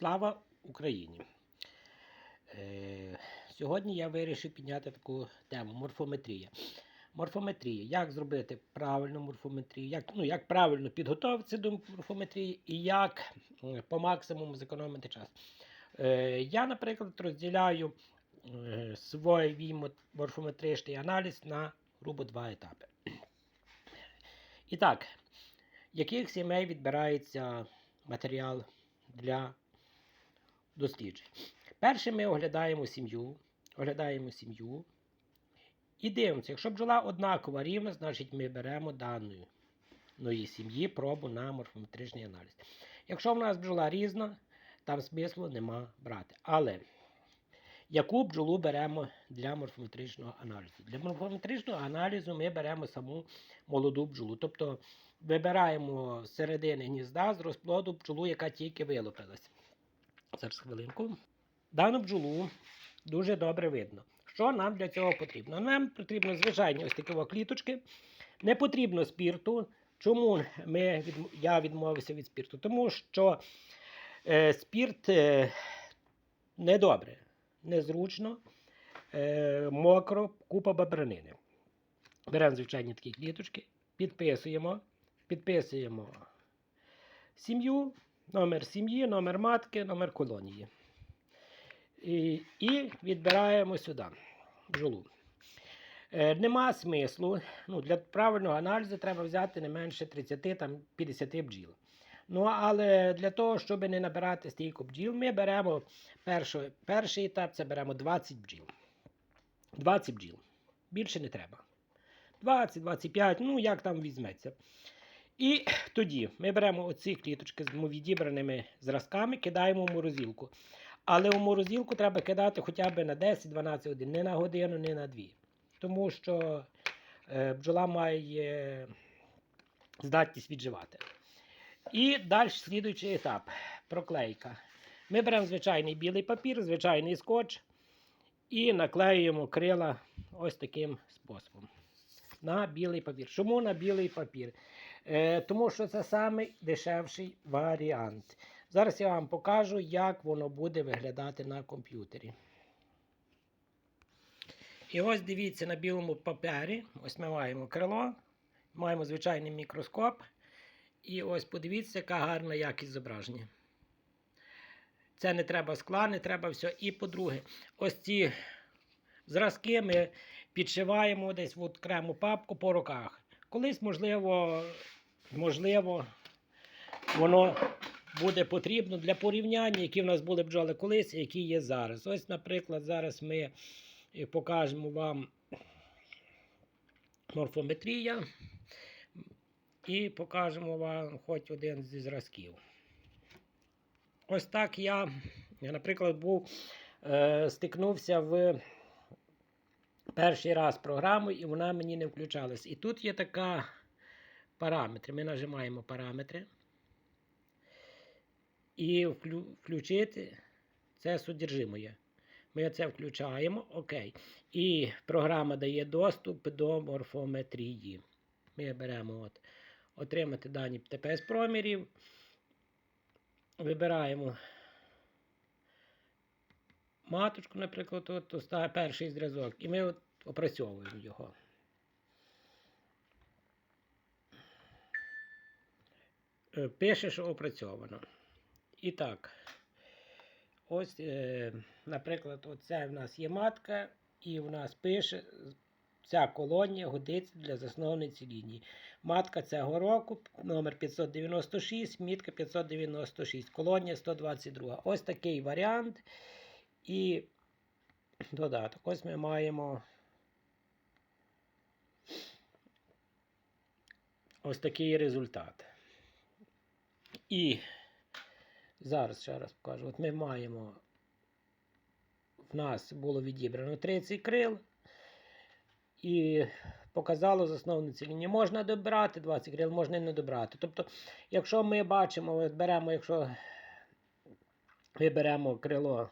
Слава Україні! Е, сьогодні я вирішив підняти таку тему морфометрія. Морфометрія. Як зробити правильну морфометрію, як, ну, як правильно підготуватися до морфометрії і як е, по максимуму зекономити час. Е, я, наприклад, розділяю е, свій морфометричний аналіз на грубо два етапи. І так, яких сімей відбирається матеріал для досліджень. Перше ми оглядаємо сім'ю, оглядаємо сім'ю і дивимося, якщо бджола однакова рівна, значить ми беремо даної ної сім'ї пробу на морфометричний аналіз. Якщо в нас бджола різна, там смислу нема брати. Але яку бджолу беремо для морфометричного аналізу? Для морфометричного аналізу ми беремо саму молоду бджолу. Тобто вибираємо з середини гнізда з розплоду бджолу, яка тільки вилупилась. Зараз хвилинку. Дану бджолу дуже добре видно. Що нам для цього потрібно? Нам потрібно звичайні ось такі кліточки. Не потрібно спірту. Чому ми я відмовився від спірту? Тому що е, спірт е, недобре, незручно, е, мокро, купа бабранини. Беремо звичайні такі кліточки, підписуємо, підписуємо сім'ю, номер сім'ї, номер матки, номер колонії. І, і відбираємо сюди бджолу. Е, нема смислу. Ну, для правильного аналізу треба взяти не менше 30-50 бджіл. Ну, але для того, щоб не набирати стільки бджіл, ми беремо перший, перший етап це беремо 20 бджіл. 20 бджіл. Більше не треба. 20-25, ну як там візьметься. І тоді ми беремо оці кліточки з відібраними зразками, кидаємо в морозилку. Але у морозилку треба кидати хоча б на 10-12 годин, не на годину, не на 2. Тому що е, бджола має здатність відживати. І далі слідуючий етап проклейка. Ми беремо звичайний білий папір, звичайний скотч і наклеюємо крила ось таким способом. На білий папір. Чому на білий папір? Е, тому що це самий дешевший варіант. Зараз я вам покажу, як воно буде виглядати на комп'ютері. І ось дивіться на білому папері. Ось ми маємо крило, маємо звичайний мікроскоп. І ось подивіться, яка гарна якість зображення. Це не треба скла, не треба все. І по-друге, ось ці зразки ми підшиваємо десь в окрему папку по руках. Колись, можливо, можливо, воно буде потрібно для порівняння, які в нас були бджоли колись, які є зараз. Ось, наприклад, зараз ми покажемо вам морфометрія і покажемо вам хоч один зі зразків. Ось так я наприклад, був, е, стикнувся в перший раз з програмою, і вона мені не включалась. І тут є така параметри. Ми нажимаємо параметри. І вклю- включити це содержимое. Ми це включаємо. Окей. І програма дає доступ до морфометрії. Ми беремо от, отримати дані ТПС промірів. Вибираємо маточку, наприклад, от, оста- перший зразок, і ми от опрацьовуємо його. Е, Пише, що опрацьовано. І так, ось, е, наприклад, оце в нас є матка, і в нас пише, ця колонія годиться для засновниці лінії. Матка цього року, номер 596, мітка 596, колонія 122. Ось такий варіант. І додаток. Ось ми маємо ось такий результат. І зараз ще раз покажу. От ми маємо. В нас було відібрано 30 крил. І показало засновниці лінії. Можна добирати 20 крил, можна і не добирати. Тобто, якщо ми бачимо, беремо, якщо ми беремо крило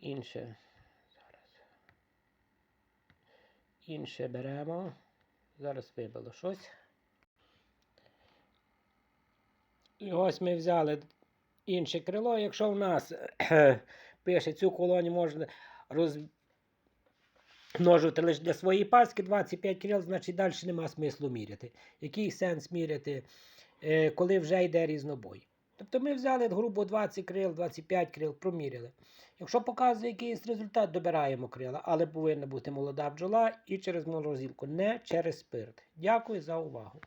інше. Зараз. Інше беремо. Зараз вибило щось. І ось ми взяли інше крило. Якщо в нас пише цю колонію можна розмножувати лише для своєї паски 25 крил, значить далі нема смислу міряти. Який сенс міряти, е, коли вже йде різнобой? Тобто ми взяли грубо 20 крил, 25 крил, проміряли. Якщо показує якийсь результат, добираємо крила, але повинна бути молода бджола і через морозилку, не через спирт. Дякую за увагу.